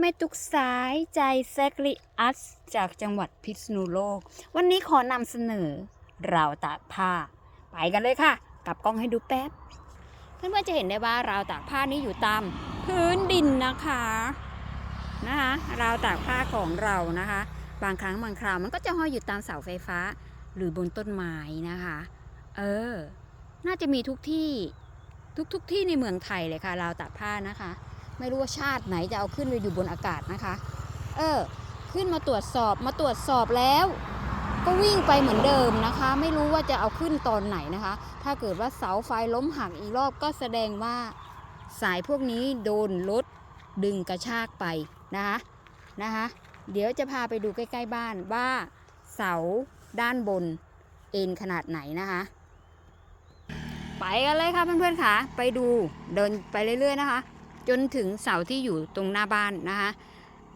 แม่ตุกสายใจแซกลิอัสจากจังหวัดพิษณุโลก วันนี้ขอนำเสนอราวตากผ้า ไปกันเลยค่ะ กลับกล้องให้ดูแป๊บ เพื่อนๆจะเห็นได้ว่าราวตากผ้านี้อยู่ตามพื้นดินนะคะนะคะราวตากผ้าของเรานะคะ บางครั้งบางคราวมันก็จะห้อยอยู่ตามเสาไฟฟ้า หรือบนต้นไม้นะคะ เออ น่าจะมีทุกที่ทุกทุกที่ในเมืองไทยเลยค่ะราวตากผ้านะคะ ไม่รู้ว่าชาติไหนจะเอาขึ้นไปอยู่บนอากาศนะคะ เออ ขึ้นมาตรวจสอบมาตรวจสอบแล้ว ก็วิ่งไปเหมือนเดิมนะคะ ไม่รู้ว่าจะเอาขึ้นตอนไหนนะคะ ถ้าเกิดว่าเสาไฟล้มหักอีกรอบก็แสดงว่าสายพวกนี้โดนรถดึงกระชากไปนะคะนะคะ เดี๋ยวจะพาไปดูใกล้ ๆ บ้านว่าเสาด้านบนเอ็นขนาดไหนนะคะ ไปกันเลยค่ะเพื่อนๆค่ะ ไปดูเดินไปเรื่อย ๆ นะคะ จนถึงเสาที่อยู่ตรงหน้าบ้านนะคะ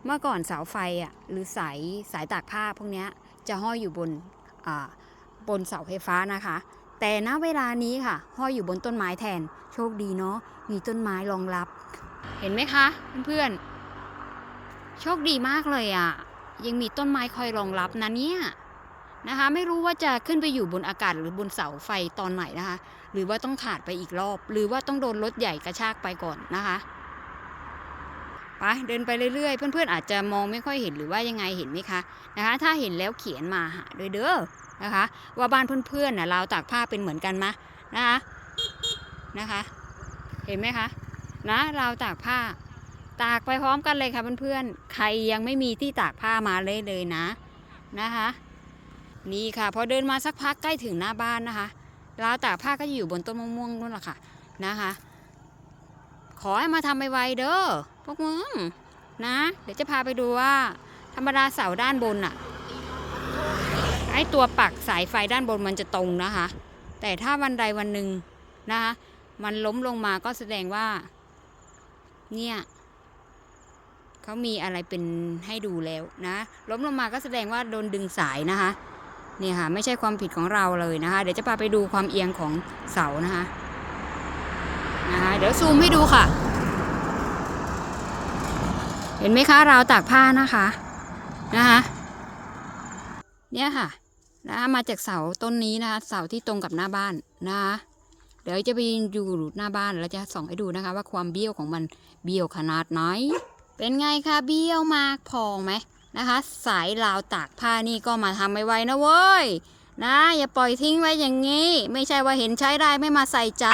เมื่อก่อนเสาไฟอะหรือสายสายตากผ้าพวกนี้จะห้อยอยู่บนบนเสาไฟฟ้านะคะ แต่ณเวลานี้ค่ะ ห้อยอยู่บนต้นไม้แทนโชคดีเนาะมีต้นไม้รองรับ เห็นไหมคะเพื่อนๆโชคดีมากเลยอะยังมีต้นไม้คอยรองรับนะเนี่ยนะคะ ไม่รู้ว่าจะขึ้นไปอยู่บนอากาศหรือบนเสาไฟตอนไหนนะคะ หรือว่าต้องขาดไปอีกรอบ หรือว่าต้องโดนรถใหญ่กระชากไปก่อนนะคะ ไปเดินไปเรื่อยๆ เพื่อนๆ อาจจะมองไม่ค่อยเห็นหรือว่ายังไงเห็นไหมคะนะคะ ถ้าเห็นแล้วเขียนมาหาด้วยเด้อนะคะ ว่าบ้านเพื่อนๆน่ะราวตากผ้าเป็นเหมือนกันมะนะคะนะคะ เห็นไหมคะนะราวตากผ้า ตากไปพร้อมกันเลยค่ะเพื่อนๆใครยังไม่มีที่ตากผ้ามาเลยเลยนะนะคะ นี่ค่ะพอเดินมาสักพักใกล้ถึงหน้าบ้านนะคะราวตากผ้าก็อยู่บนต้นมะม่วงนู่นแหละค่ะนะคะ ขอให้มาทำไวๆเด้อ วกมึงนะ เดี๋ยวจะพาไปดูว่า ธรรมดาเสาด้านบนอะไอตัวปักสายไฟด้านบนมันจะตรงนะคะ แต่ถ้าวันใดวันหนึ่งนะคะมันล้มลงมาก็แสดงว่า เนี่ยเขามีอะไรเป็นให้ดูแล้วนะ ล้มลงมาก็แสดงว่าโดนดึงสายนะคะนี่ค่ะ ไม่ใช่ความผิดของเราเลยนะคะ เดี๋ยวจะพาไปดูความเอียงของเสานะคะนะคะ เดี๋ยวซูมให้ดูค่ะ เห็นไหมคะราวตากผ้านะคะนะคะเนี่ยค่ะนะคะมาจากเสาต้นนี้นะคะเสาที่ตรงกับหน้าบ้านนะคะเดี๋ยวจะไปอยู่หน้าบ้านแล้วจะส่องให้ดูนะคะว่าความเบี้ยวของมันเบี้ยวขนาดไหน เป็นไงคะเบี้ยวมากพองไหมนะคะ สายราวตากผ้านี่ก็มาทำไวนะเว้ยนะอย่าปล่อยทิ้งไว้อย่างนี้ ไม่ใช่ว่าเห็นใช้ได้ไม่มาใส่ใจ